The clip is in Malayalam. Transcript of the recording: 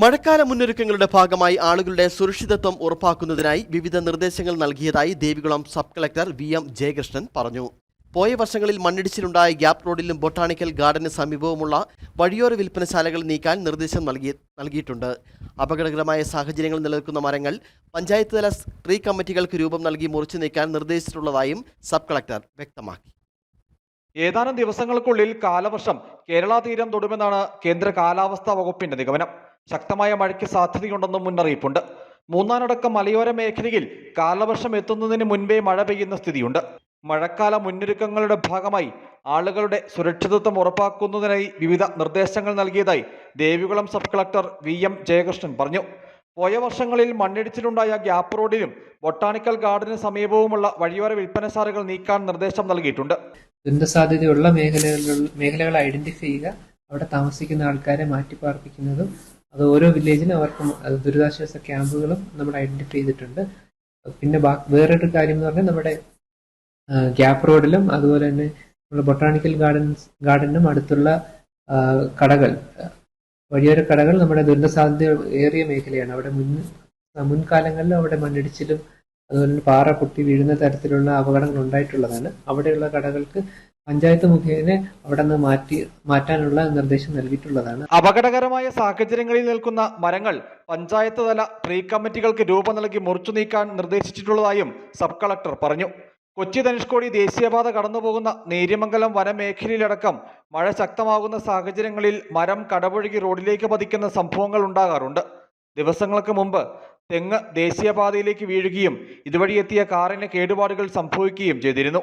മഴക്കാല മുന്നൊരുക്കങ്ങളുടെ ഭാഗമായി ആളുകളുടെ സുരക്ഷിതത്വം ഉറപ്പാക്കുന്നതിനായി വിവിധ നിർദ്ദേശങ്ങൾ നൽകിയതായി Devikulam sub collector V M Jayakrishnan പറഞ്ഞു. പോയ വർഷങ്ങളിൽ മണ്ണിടിച്ചിലുണ്ടായ ഗ്യാപ് റോഡിലും ബൊട്ടാണിക്കൽ ഗാർഡന് സമീപവുമുള്ള വഴിയോര വിൽപ്പനശാലകൾ നീക്കാൻ നിർദ്ദേശം നൽകി നൽകിയിട്ടുണ്ട്. അപകടകരമായ സാഹചര്യങ്ങൾ നിലനിൽക്കുന്ന മരങ്ങൾ പഞ്ചായത്ത് തല ട്രീ കമ്മിറ്റികൾക്ക് രൂപം നൽകി മുറിച്ചു നീക്കാൻ നിർദ്ദേശിച്ചിട്ടുള്ളതായും സബ് കളക്ടർ വ്യക്തമാക്കി. ഏതാനും ദിവസങ്ങൾക്കുള്ളിൽ കാലവർഷം കേരള തീരം തൊടുമെന്നാണ് കേന്ദ്ര കാലാവസ്ഥാ വകുപ്പിന്റെ നിഗമനം. ശക്തമായ മഴയ്ക്ക് സാധ്യതയുണ്ടെന്നും മുന്നറിയിപ്പുണ്ട്. മൂന്നാനടക്കം മലയോര മേഖലയിൽ കാലവർഷം എത്തുന്നതിന് മുൻപേ മഴ പെയ്യുന്ന സ്ഥിതിയുണ്ട്. മഴക്കാല മുന്നൊരുക്കങ്ങളുടെ ഭാഗമായി ആളുകളുടെ സുരക്ഷിതത്വം ഉറപ്പാക്കുന്നതിനായി വിവിധ നിർദ്ദേശങ്ങൾ നൽകിയതായി Devikulam sub collector V M Jayakrishnan പറഞ്ഞു. പോയ വർഷങ്ങളിൽ മണ്ണിടിച്ചിലുണ്ടായ ഗ്യാപ്പ് റോഡിലും ബൊട്ടാണിക്കൽ ഗാർഡന് സമീപവുമുള്ള വഴിയോര വിൽപ്പനശാലകൾ നീക്കാൻ നിർദ്ദേശം നൽകിയിട്ടുണ്ട്. ദുരന്ത സാധ്യതയുള്ള മേഖലകളിൽ മേഖലകൾ ഐഡന്റിഫൈ ചെയ്യുക അവിടെ താമസിക്കുന്ന ആൾക്കാരെ മാറ്റിപ്പാർപ്പിക്കുന്നതും അത് ഓരോ വില്ലേജിലും അവർക്ക് ദുരിതാശ്വാസ ക്യാമ്പുകളും നമ്മൾ ഐഡന്റിഫൈ ചെയ്തിട്ടുണ്ട്. പിന്നെ വേറൊരു കാര്യം എന്ന് പറഞ്ഞാൽ നമ്മുടെ ഗ്യാപ്പ് റോഡിലും അതുപോലെ തന്നെ നമ്മുടെ ബൊട്ടാണിക്കൽ ഗാർഡൻസ് ഗാർഡനും അടുത്തുള്ള കടകൾ വഴിയോര കടകൾ നമ്മുടെ ദുരന്ത സാധ്യത ഏറിയ മേഖലയാണ്. അവിടെ മുൻ മുൻകാലങ്ങളിൽ അവിടെ മണ്ണിടിച്ചിലും അതുപോലെ തന്നെ പാറ പൊട്ടി വീഴുന്ന തരത്തിലുള്ള അപകടങ്ങൾ ഉണ്ടായിട്ടുള്ളതാണ്. അവിടെയുള്ള കടകൾക്ക് പഞ്ചായത്ത് മുഖേന അവിടെ നിന്ന് മാറ്റി മാറ്റാനുള്ള നിർദ്ദേശം നൽകിയിട്ടുള്ളതാണ്. അപകടകരമായ സാഹചര്യങ്ങളിൽ നിൽക്കുന്ന മരങ്ങൾ പഞ്ചായത്ത് തല ട്രീ കമ്മിറ്റികൾക്ക് രൂപം നൽകി മുറിച്ചു നീക്കാൻ നിർദ്ദേശിച്ചിട്ടുള്ളതായും സബ് കളക്ടർ പറഞ്ഞു. കൊച്ചി ധനുഷ്കോടി ദേശീയപാത കടന്നുപോകുന്ന നേര്യമംഗലം വനമേഖലയിലടക്കം മഴ ശക്തമാകുന്ന സാഹചര്യങ്ങളിൽ മരം കടപുഴകി റോഡിലേക്ക് പതിക്കുന്ന സംഭവങ്ങൾ ഉണ്ടാകാറുണ്ട്. ദിവസങ്ങൾക്ക് മുമ്പ് തെങ്ങ് ദേശീയപാതയിലേക്ക് വീഴുകയും ഇതുവഴി എത്തിയ കാറിന് കേടുപാടുകൾ സംഭവിക്കുകയും ചെയ്തിരുന്നു.